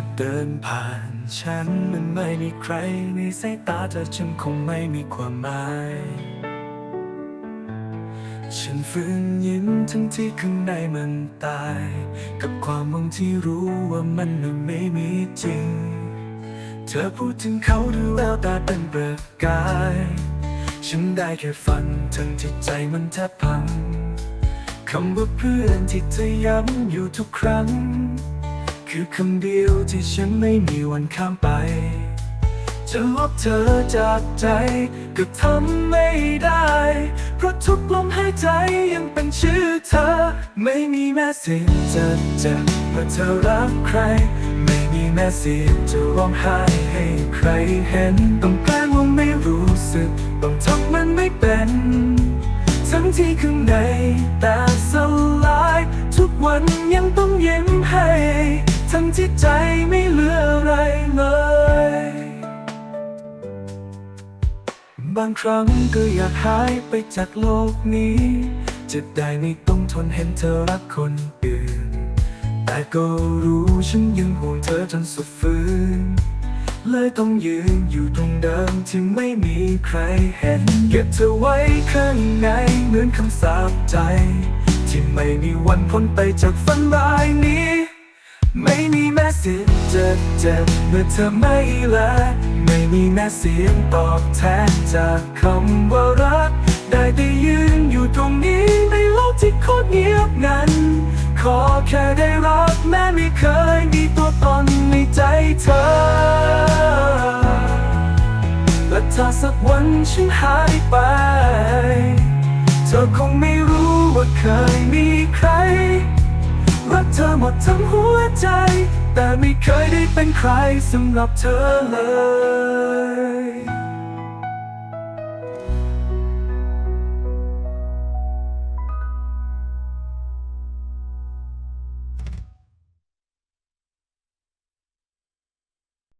จะเดินผ่านฉันมันไม่มีใครในสายตาเธอฉันคงไม่มีความหมาย ฉันฝืนยิ้มทั้งที่ข้างในมันตาย กับความหวังที่รู้ว่ามันไม่มีจริง เธอพูดถึงเขาด้วยแววตาเป็นประกาย ฉันได้แค่ฝันทั้งที่ใจมันแทบพังคำว่าเพื่อนที่เธอย้ำอยู่ทุกครั้ง คือคำเดียวที่ฉันไม่มีวันข้ามไป จะลบเธอจากใจก็ทำไม่ได้ เพราะทุกลมหายใจยังเป็นชื่อเธอ ไม่มีแม้เสียงจะเจ็บเมื่อเธอรักใคร ไม่มีแม้เสียงจะร้องไห้ให้ใครเห็น ต้องแกล้งว่าไม่รู้สึก ต้องทำมันไม่เป็นทั้งที่ข้างในแต่สลาย ทุกวันยังต้องยิ้มให้ ทั้งที่ใจไม่เหลืออะไรเลย บางครั้งก็อยากหายไปจากโลกนี้ จะได้ไม่ต้องทนเห็นเธอรักคนอื่น แต่ก็รู้ฉันยังห่วงเธอจนสุดฟื้น เลยต้องยืนอยู่ตรงเดิมที่ไม่มีใครเห็น เก็บเธอไว้ข้างในเหมือนคำสาปใจ ที่ไม่มีวันพ้นไปจากฝันร้าย เจ็บเจ็บเมื่อเธอไม่แลไม่มีแม้เสียงตอบแทนจากคำว่ารัก ได้แต่ยืนอยู่ตรงนี้ในโลกที่โคตรเงียบงันขอแค่ได้รักแม้ไม่เคยมีตัวตนในใจเธอ และถ้าสักวันฉันหายไป เธอคงไม่รู้ว่าเคยมีใคร รักเธอหมดทั้งหัวใจ แต่ไม่เคยได้เป็นใครสำหรับเธอเลย